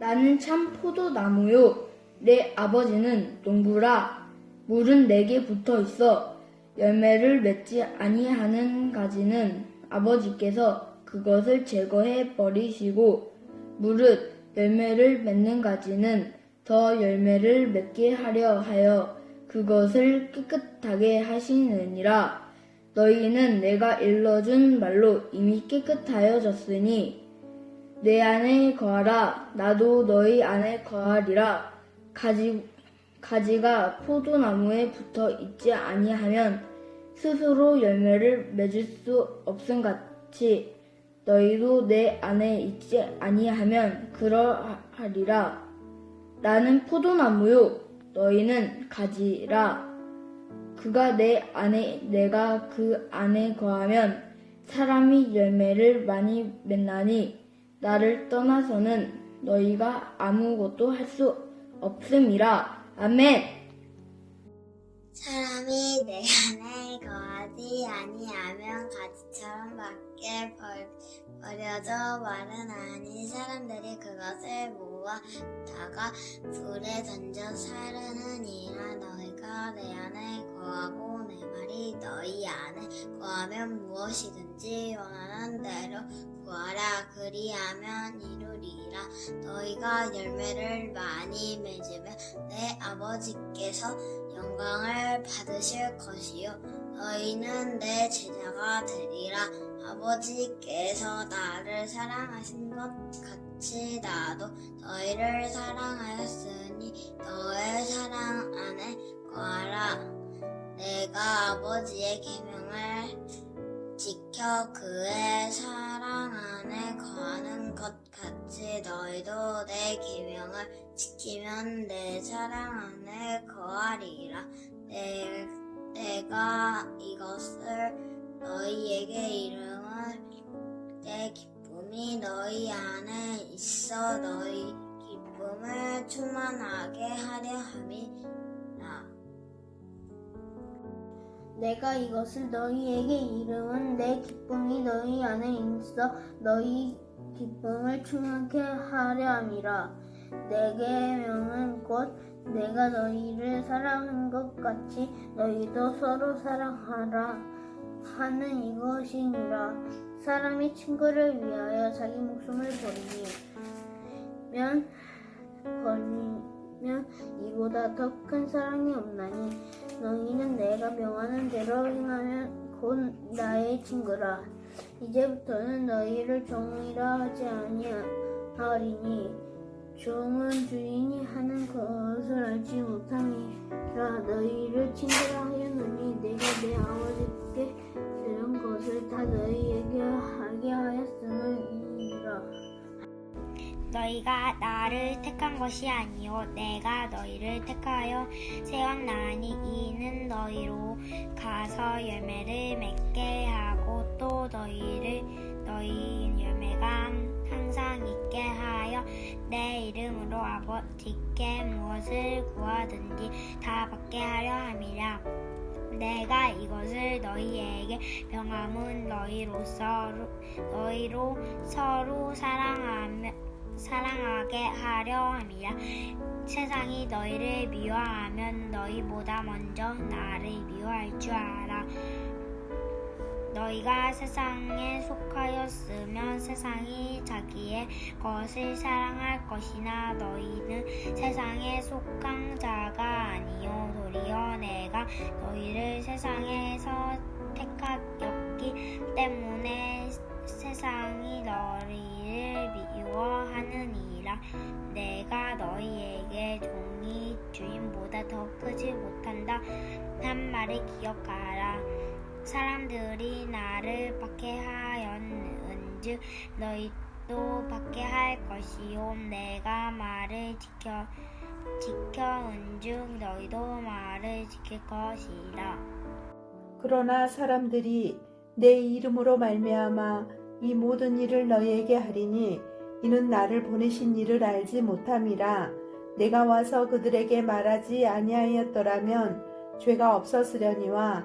나는 참 포도나무요. 내 아버지는 농부라. 물은 내게 붙어 있어. 열매를 맺지 아니하는 가지는 아버지께서 그것을 제거해 버리시고, 무릇 열매를 맺는 가지는 더 열매를 맺게 하려 하여 그것을 깨끗하게 하시느니라. 너희는 내가 일러준 말로 이미 깨끗하여졌으니, 내 안에 거하라. 나도 너희 안에 거하리라. 가지, 가지가 포도나무에 붙어 있지 아니하면 스스로 열매를 맺을 수 없음 같이 너희도 내 안에 있지 아니하면 그러하리라. 나는 포도나무요. 너희는 가지라. 그가 내 안에, 내가 그 안에 거하면 사람이 열매를 많이 맺나니 나를 떠나서는 너희가 아무것도 할 수 없음이라. 아멘. 사람이 내 안에 거하지 아니하면 가지처럼 밖에 벌, 버려져 마르나니 사람들이 그것을 모아다가 불에 던져 사르느니라 너희가 내 안에 거하고 내 말이 너희 안에 거하면 무엇이든지 원하는 대로 구하라. 그리하면 이루리라. 너희가 열매를 많이 맺으면 내 아버지께서 영광을 받으실 것이요. 너희는 내 제자가 되리라. 아버지께서 나를 사랑하신 것 같이 나도 너희를 사랑하였으니 너의 사랑 안에 거하라. 내가 아버지의 계명을 지켜 그의 사랑 안에 거하는 것 지키면 내 사랑 안에 거하리라. 내, 내가 이것을 너희에게 이름을 내 기쁨이 너희 안에 있어 너희 기쁨을 충만하게 하려 함이라. 내가 이것을 너희에게 이름은 내 기쁨이 너희 안에 있어 너희 기쁨을 충만케 하려 함이라. 내 계명은 곧 내가 너희를 사랑한 것 같이 너희도 서로 사랑하라 하는 이것이니라. 사람이 친구를 위하여 자기 목숨을 버리면 버리면 이보다 더 큰 사랑이 없나니 너희는 내가 명하는 대로 행하면 곧 나의 친구라. 이제부터는 너희를 종이라 하지 아니하리니 종은 주인이 하는 것을 알지 못함이라 너희를 친구라 하였느니 내가 내 아버지께 들은 것을 다 너희에게 하게 하였음이니라. 너희가 나를 택한 것이 아니요 내가 너희를 택하여 세웠나니 이는 너희로 가서 열매를 맺게 아버지께 무엇을 구하든지 다 받게 하려 함이라. 내가 이것을 너희에게 명함은 너희로서 너희로 서로 사랑하며 사랑하게 하려 함이라. 세상이 너희를 미워하면 너희보다 먼저 나를 미워할 줄 알아 너희가 세상에 속하였으면 세상이 자기의 것을 사랑할 것이나 너희는 세상에 속한 자가 아니요 도리어 내가 너희를 세상에서 택하였기 때문에 세상이 너희를 미워하느니라. 내가 너희에게 종이 주인보다 더 크지 못한다. 한 말을 기억하라 사람들이 나를 박해하였은즉 너희도 박해할 것이요. 내가 말을 지켜 지켜은즉 너희도 말을 지킬 것이라. 그러나 사람들이 내 이름으로 말미암아 이 모든 일을 너희에게 하리니 이는 나를 보내신 이를 알지 못함이라. 내가 와서 그들에게 말하지 아니하였더라면 죄가 없었으려니와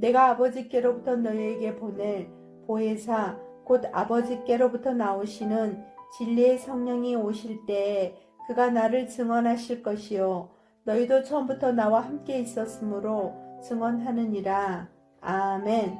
내가 아버지께로부터 너희에게 보낼 보혜사 곧 아버지께로부터 나오시는 진리의 성령이 오실 때에 그가 나를 증언하실 것이요 너희도 처음부터 나와 함께 있었으므로 증언하느니라. 아멘.